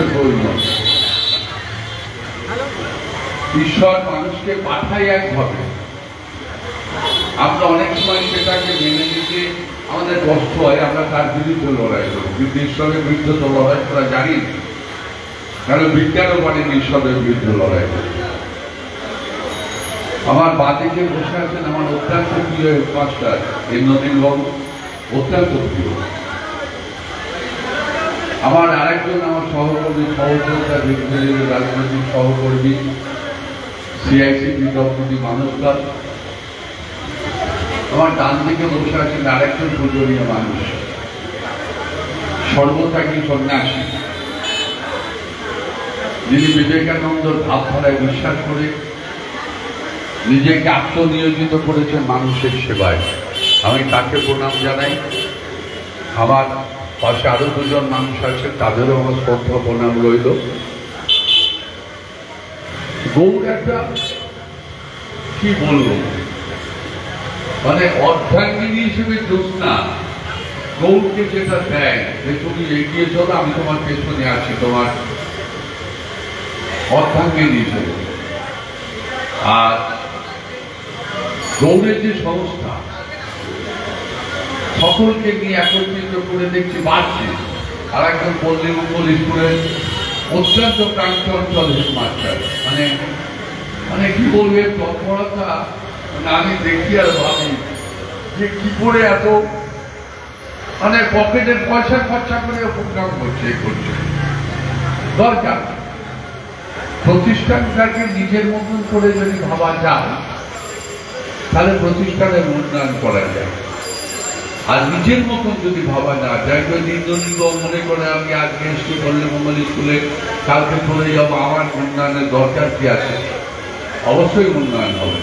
মানুষের প্রয়োজন ঈশ্বর মানুষকে পাঠায় একভাবে। আমরা অনেক সময় সেটাকে মেনে নিতে আমাদের কষ্ট হয়, আমরা তার বিরুদ্ধে লড়াই করি। কিন্তু ঈশ্বরের বিরুদ্ধে তো লড়াই করা জানি কারণ বিজ্ঞানও পারেনি ঈশ্বরের বিরুদ্ধে লড়াই করে। আমার বাদিকে বসে আছেন আমার অত্যন্ত প্রিয় হেডমাস্টার এই নদীন বাবু। অত্যন্ত প্রিয়। আমার আরেকজন আমার সহকর্মী সহযোগিতা বিদ্যালয়ের রাজনৈতিক সহকর্মী সিআইসি বিদ্যাপতি মানুষরা আমার ডান দিকে বসে আছেন আরেকজন পূজনীয় মানুষ। সর্বত্যাগী সন্ন্যাসী। যিনি বিবেকানন্দর ভাবধারায় বিশ্বাস করে নিজেকে আত্মনিয়োজিত করেছেন মানুষের সেবায়। আমি তাকে প্রণাম জানাই। আমার পাশে আরও দুজন মানুষ আছে, তাদেরও আমার শ্রদ্ধা প্রণাম রইল। গৌর একটা, কি বলব? মানে অর্ধাঙ্গিনী হিসেবে জ্যোৎস্না গৌরকে যেটা দেয়, যে তুমি এগিয়ে চলো, আমি তোমার পেছনে আছি, তোমার অর্ধাঙ্গিনী হিসেবে। আর গৌরের যে সংস্থা সকলকে নিয়ে একত্রিত করে দেখছি বাড়ছে আর একজন মঙ্গল স্কুলের অত্যন্ত প্রান্ত অঞ্চল হেডমাস্টার মানে মানে কি বলবে তৎপরতা মানে আমি দেখি আর ভাবি যে কি করে এত মানে পকেটের পয়সা খরচা করে প্রোগ্রাম করছে করছে। দরকার। প্রতিষ্ঠানটাকে নিজের মতন করে যদি ভাবা যায়, তাহলে প্রতিষ্ঠানের উন্নয়ন করা যায়। আর নিজের মতন যদি ভাবা না যায় যদি ইন্দ্রনীল মনে করে আমি আজকে এসছি করলে মঙ্গল স্কুলে কালকে চলে যাব, আমার উন্নয়নের দরকার কি আছে? অবশ্যই উন্নয়ন হবে।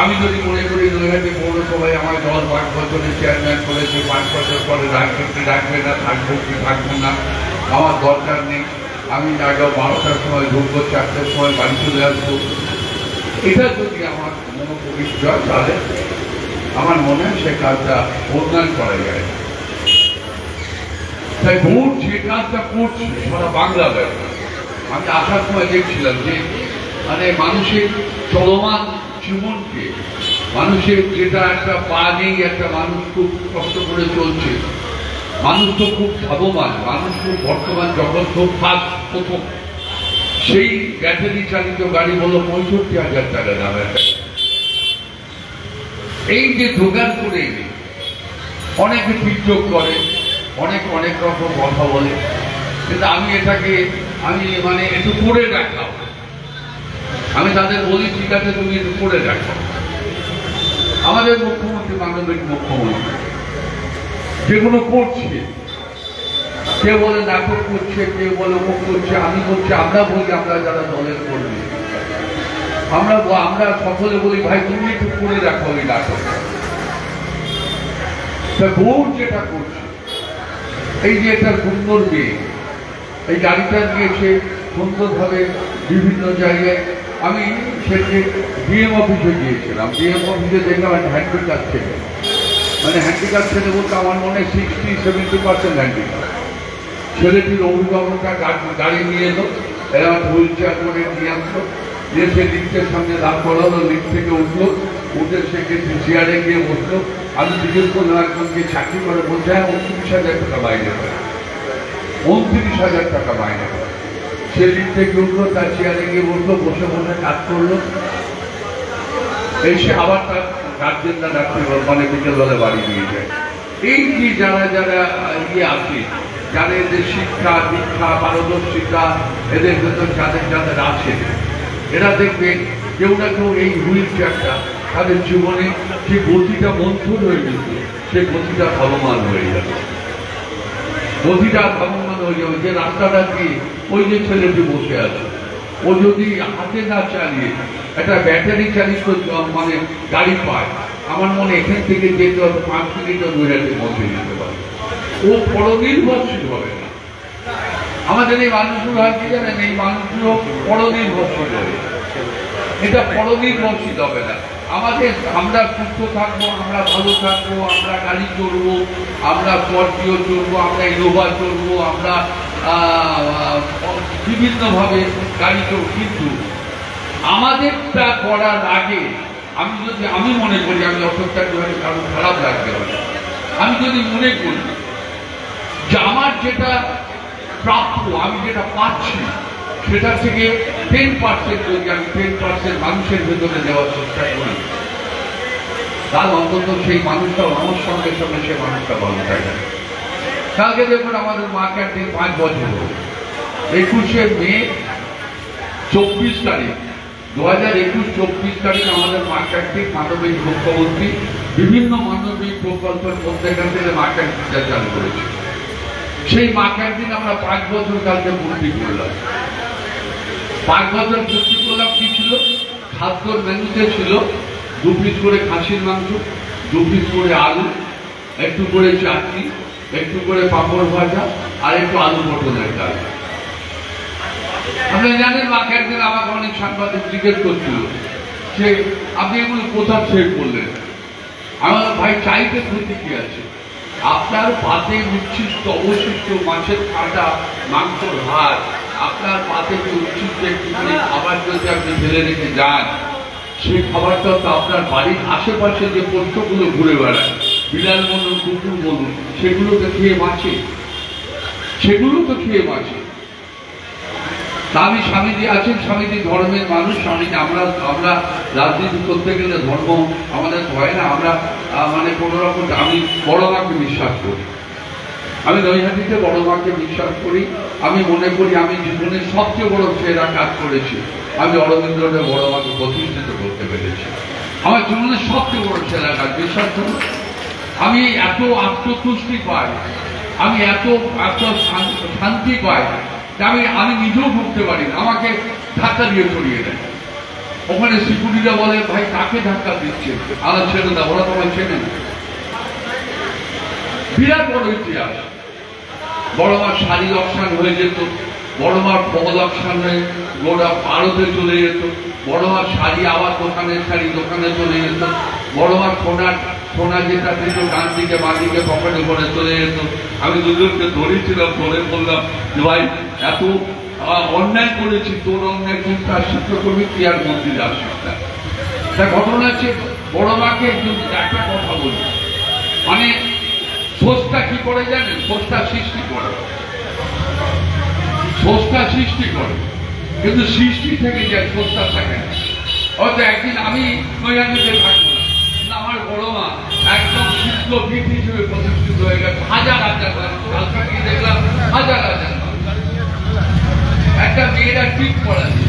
আমি যদি মনে করি নৈহাটি পৌরসভায় আমার দল পাঁচ বছরের চেয়ারম্যান করেছে, পাঁচ বছর পরে রাখবে কি রাখবে না, থাকব কি থাকব না, আমার দরকার নেই। আমি আগে বারোটার সময় ঢুকবো, চারটের সময় বাড়ি চলে আসব। এটা যদি আমার মনোপবিষ্ট হয়, তাহলে আমার মনে হয় সে কাজটা উন্নয়ন করা যায়। তাই ভোট যে কাজটা করছে, সারা বাংলা আমি আসার সময় দেখছিলাম যে মানে মানুষের চলমান জীবনকে, মানুষের যেটা একটা পা নেই একটা মানুষ খুব কষ্ট করে চলছে, মানুষ তো খুব ভাবমান মানুষ খুব বর্তমান জগৎ খুব ফার্স্ট প্রথম সেই ব্যাটারি চালিত গাড়ি হলো পঁয়ষট্টি হাজার টাকা দাম একটা এই যে জোগাড় করে অনেকে বিদ্রোহ করে, অনেক অনেক রকম কথা বলে। কিন্তু আমি এটাকে, আমি মানে একটু করে দেখাও। আমি তাদের বলি, ঠিক আছে, তুমি একটু করে দেখাও। আমাদের মুখ্যমন্ত্রী মানবিক মুখ্যমন্ত্রী যেগুলো করছে। কে বলে নাটক করছে কে বলে মুখ করছে, আমি বলছি আমরা বলি, আমরা যারা দলের কর্মী। আমরা আমরা সকলে বলি, ভাই, তুমি একটু করে রাখো ওই নাটক। যেটা করছে, এই যে একটা সুন্দর মেয়ে, এই গাড়িটা নিয়েছে সুন্দরভাবে বিভিন্ন জায়গায়। আমি সেদিকে ডিএম অফিসে গিয়েছিলাম। ডিএম অফিসে দেখলাম একটা হ্যান্ডিক্যাপ ছেলে। মানে হ্যান্ডিক্যাপ ছেলে বলতে আমার মনে হয় সিক্সটি সেভেন্টি পার্সেন্ট হ্যান্ডিক্যাপ ছেলেটির অভিভাবকটা গাড়ি নিয়ে এলো, এরা হুইল চেয়ার করে নিয়ে আসলো। দিয়ে সে লিফটের সামনে দাঁড় করালো লিফট থেকে উঠল, উঠে সে কিন্তু চেয়ারে গিয়ে বসল। আমি জিজ্ঞেস করলাম, একজনকে চাকরি করে বলছে হ্যাঁ উনত্রিশ হাজার টাকা করে। উনত্রিশ হাজার টাকা করে। সে লিফট থেকে উঠল, তার চেয়ারে গিয়ে বসল, বসে বসে কাজ করল। এসে আবার তার গার্জেনরা রাত্রি মানে বিকেলবেলা বাড়ি নিয়ে যায়। এই যে যারা যারা ইয়ে আছে, যারা এদের শিক্ষা, দীক্ষা, পারদর্শিতা, এদের ভেতর যাদের যাদের আছে এরা দেখবে কেউ না কেউ এই হুইল চেয়ারটা তাদের জীবনে যে গতিটা মন্থর হয়ে গেছে, সে গতিটা ভগবান হয়ে যাবে। গতিটা ভগবান হয়ে যাবে। যে রাস্তাটা দিয়ে ওই যে ছেলেটি বসে আছে। ও যদি হাতে না চালিয়ে একটা ব্যাটারি চালিত মানে গাড়ি পায়। আমার মনে এখান থেকে যেতে হবে, পাঁচ মিনিটও নৈহাটি পৌঁছে যেতে পারে। ও পরনির্ভরশীল হবে না। আমাদের এই মানুষগুলো হয় কি জানেন এই মানুষগুলো পরনির্ভরশীল হবে এটা পরনির্ভরশীল হবে না। আমাদের, আমরা সুস্থ থাকব, আমরা ভালো থাকব, আমরা গাড়ি চড়বো, আমরা স্করপিও চড়বো, আমরা ইনোভা চড়বো, আমরা বিভিন্নভাবে গাড়িতেও কিন্তু আমাদেরটা করার আগে আমি যদি, আমি মনে করি, আমি অসুখটা করে কারও খারাপ লাগবে আমি যদি মনে করি যে আমার যেটা প্রাপ্য আমি যেটা পাচ্ছি, সেটা থেকে টেন পার্সেন্ট যদি আমি টেন পার্সেন্ট মানুষের ভেতরে দেওয়ার চেষ্টা করি তার অন্তত সেই মানুষটা আমার সঙ্গে সঙ্গে সে মানুষটা ভালো থাকে। কালকে দেখুন আমাদের মা ক্যান্টিন পাঁচ বছর একুশে মে চব্বিশ তারিখ দু হাজার একুশ চব্বিশ তারিখ আমাদের মা ক্যান্টিন মানবিক মুখ্যমন্ত্রী, বিভিন্ন মানবিক প্রকল্পের মধ্যে এখান থেকে মা ক্যান্টিনটা চালু করেছে। সেই মা ক্যান্টিন আমরা পাঁচ বছর কালকে ভর্তি করলাম। পাঁচ বছর ভর্তি করলাম কি ছিল? খাদ্যর মেনুতে ছিল দু পিস করে খাসির মাংস, দু পিস করে আলু, একটু করে চাটনি, একটু করে পাঁপড় ভাজা, আর একটু আলু পটলের ডাল। আপনি জানেন মা একদিন আমাকে অনেক সাংবাদিক জিজ্ঞেস করছিল যে, আপনি এগুলো কোথা সেভ করলেন? আমার ভাই চাইতে ক্ষতি কি আছে। আপনার পাতে উচ্ছিষ্ট, অবশিষ্ট মাছের কাঁটা মাংসর হাড় আপনার পাতে যে উচ্ছিষ্ট একটুখানি খাবার যদি আপনি ফেলে রেখে যান, সেই খাবারটা তো আপনার বাড়ির আশেপাশে যে পোষ্যগুলো ঘুরে বেড়ায়, বিড়াল বলুন, কুকুর বলুন, সেগুলো তো খেয়ে বাঁচে। সেগুলো তো খেয়ে বাঁচে। আমি স্বামীজি আছেন, স্বামীজি ধর্মের মানুষ, স্বামীজি আমরা আমরা রাজনীতি করতে গেলে ধর্ম আমাদের হয় না, আমরা মানে কোনো রকম আমি বড় মাকে বিশ্বাস করি। আমি নৈহাটিতে বড় মাকে বিশ্বাস করি। আমি মনে করি আমি জীবনের সবচেয়ে বড় সেরা কাজ করেছি। আমি অরবিন্দ্রের বড় মাকে প্রতিষ্ঠিত করতে পেরেছি। আমার জীবনের সবচেয়ে বড় সেরা কাজ, বিশ্বাস করুন। আমি এত আত্মতুষ্টি পাই। আমি এত এত শান্তি পাই আমি আমি নিজেও ঢুকতে পারি আমাকে ধাক্কা দিয়ে সরিয়ে দেয়। ওখানে সিকিউরিটিরা বলে, ভাই, কাকে ধাক্কা দিচ্ছে? আমার ছেড়ে দাও, ওরা তোমার চেনে বিরাট বড় ইতিহাস। বড় মার শাড়ি অকশান হয়ে যেত, বড় মার ফল অকশান হয়ে গোটা ভারতে চলে যেত, বড় মার শাড়ি আবার দোকানের শাড়ি দোকানে চলে যেত, বড় মার সোনার সোনা যেটা দিত, ডান দিকে, বাঁ দিকে পকেটে করে চলে যেত। আমি দুজনকে ধরেছিলাম, ধরে বললাম যে, ভাই, এত অন্যায় করেছি, তোর অন্যায় কিন্তু আর শিক্ষক করবি কি আর মন্দিরে আসিস না। তা ঘটনা হচ্ছে, বড় মাকে একটা কথা বলি। মানে স্রষ্টা কি করে জানেন? স্রষ্টা সৃষ্টি করে। স্রষ্টা সৃষ্টি করে। কিন্তু সৃষ্টি থেকে যায় স্রষ্টা থাকে না। হয়তো একদিন আমি নৈরানিতে থাকব না। আমার বড় মা একদম শুদ্ধ পীঠ হিসেবে প্রতিষ্ঠিত হয়ে গেছে। হাজার হাজার। কালকে হাজার হাজার। একটা মেয়েরা টিপ পড়াচ্ছে।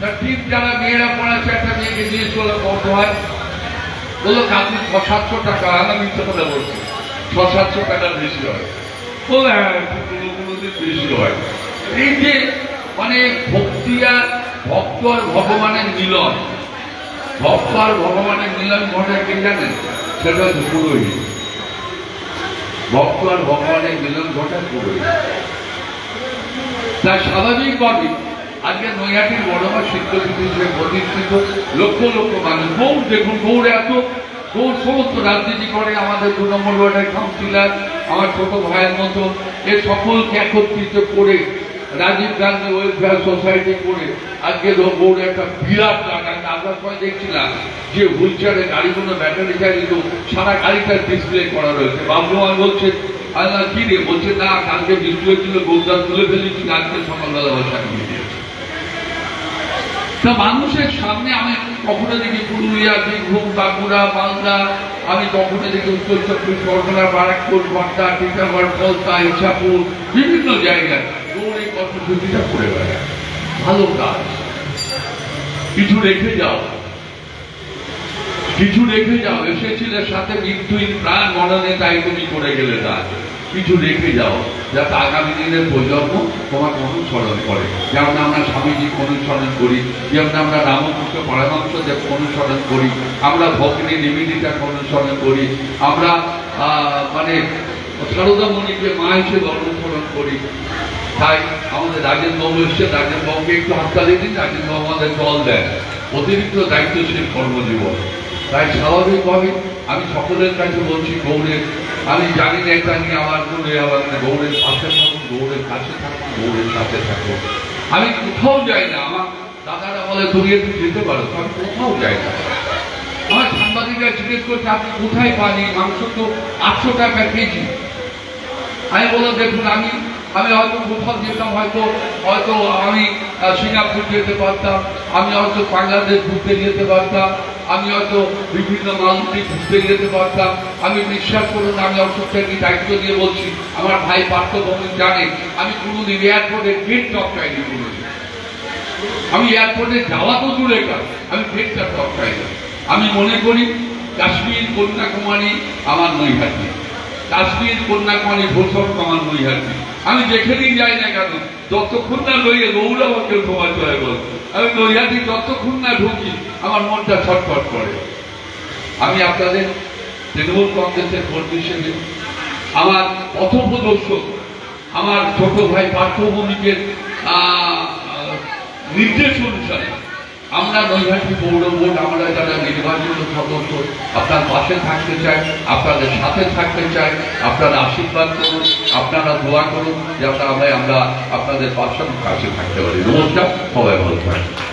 তা টিপ যারা মেয়েরা পড়াচ্ছে, একটা মেয়েকে দিয়ে চলে কত হয় বলল, কাকু ছ সাতশো টাকা, আমি মিথ্যে কথা বলছি। ছ সাতশো টাকার বেশি হয়। হ্যাঁ বেশি হয়। এই যে মানে ভক্তি আর ভক্ত আর ভগবানের মিলন, ভক্ত আর ভগবানের মিলন ঘটে কি জানেন? সেটা পুরোহিত ভক্ত আর ভগবানের মিলন ঘটে পুরোহিত তাই স্বাভাবিকভাবে আজকে নৈহাটির বড় বা শিক্ষক হিসেবে প্রতিষ্ঠিত লক্ষ লক্ষ মানুষ। গৌর দেখুন গৌর এত গৌর সমস্ত রাজনীতি করে। আমাদের দু নম্বর ওয়ার্ডের কাউন্সিলর, আমার ছোট ভাইয়ের মতো। এ সকলকে একত্রিত করে, রাজীব গান্ধী ওয়েলফেয়ার সোসাইটি করে, আজকে র- গৌর একটা বিরাট লাগান আমরা সময় দেখছিলাম যে হুইল চেয়ারে গাড়িগুলো, ব্যাটারি কিন্তু সারা গাড়িটা ডিসপ্লে করা রয়েছে। বাবুমান বলছে আল্লাহ কি রে বলছে, না, কালকে বৃষ্টি হয়েছিল গৌদান তুলে ফেলেছি আজকে সকালবেলা বসা নিয়ে দিয়েছে। তা মানুষের সামনে আমি কখনো দেখি পুরুলিয়া, বীরভূম, বাঁকুড়া, মালদা, আমি কখনো দেখি উত্তর চব্বিশ পরগনা, বারাকপুর বাড্ডা টিটাগড়, কলতা ইচ্ছাপুর বিভিন্ন জায়গায় দৌড়ে কর্মসূচিটা করে বেড়ায়। ভালো কাজ। কিছু রেখে যাও। কিছু রেখে যাও এসেছিলে সাথে মৃত্যুহীন প্রাণ মরণে তাই তুমি করে গেলে তা কিছু রেখে যাও, যাতে আগামী দিনের প্রজন্ম তোমাকে অনুসরণ করে। যেমন আমরা স্বামীজিকে অনুসরণ করি, যেমন আমরা রামকৃষ্ণ পরামর্শদেব অনুসরণ করি, আমরা ভগ্নী নিবেদিতাকে অনুসরণ করি, আমরা মানে সারদামণিকে মা হিসেবে অনুসরণ করি। তাই আমাদের রাজেন বাবু এসছে রাজেন বাবুকে একটু হাততালি দিন রাজেন বাবু আমাদের জল দেন। অতিরিক্ত দায়িত্বশীল কর্মজীবন। তাই স্বাভাবিকভাবে আমি সকলের কাছে বলছি গৌরের আমি জানি না এটা নিয়ে আমার কোনো আমার গৌড়ের পাশে থাকুন, গৌড়ের কাছে থাকুন, গৌড়ের সাথে থাকুন। আমি কোথাও যাই না, আমার দাদারা বলে, তুমি একটু যেতে পারো। আমি কোথাও যাই না। আমার সাংবাদিকরা জিজ্ঞেস করছে, আপনি কোথায় পান? মাংস তো আটশো টাকা কেজি। আমি বললাম, দেখুন, আমি আমি হয়তো কোথাও যেতাম, হয়তো হয়তো আমি সিঙ্গাপুর যেতে পারতাম। আমি হয়তো বাংলাদেশ ঘুরতে যেতে পারতাম। আমি হয়তো বিভিন্ন মালদ্বীপ ঘুরতে যেতে পারতাম। আমি বিশ্বাস করুন, আমি অসুখটাকে দায়িত্ব দিয়ে বলছি, আমার ভাই পার্থ ভবন জানে, আমি কোনোদিন এয়ারপোর্টের গেট টপকাইনি কোনোদিন। আমি এয়ারপোর্টে যাওয়া তো দূরে কাজ আমি গেটটা টপকাই না আমি মনে করি, কাশ্মীর কন্যাকুমারী আমার নৈহাটি। কাশ্মীর কন্যাকুমারী ভূষণ আমার নৈহাটি। আমি যেখানেই যাই না কেন যতক্ষণ না লইয়ে গৌরা আমাকে সময় চলে বল, আমি নৈহাটি যতক্ষণ না ঢুকি, আমার মনটা ছটফট করে। আমি আপনাদের তৃণমূল কংগ্রেসের কর্মী হিসেবে, আমার পথপ্রদর্শক আমার ছোট ভাই পার্থভূমিকের নির্দেশ অনুসারে আমরা নৈহাটি পৌর বোর্ড আমরা যারা নির্বাচিত সদস্য, আপনার পাশে থাকতে চাই, আপনাদের সাথে থাকতে চাই, আপনারা আশীর্বাদ করুন, আপনারা দোয়া করুন, যাতে আমরা আমরা আপনাদের পাশে কাছে থাকতে পারি। নমস্কার, সবাই ভালো থাকবেন।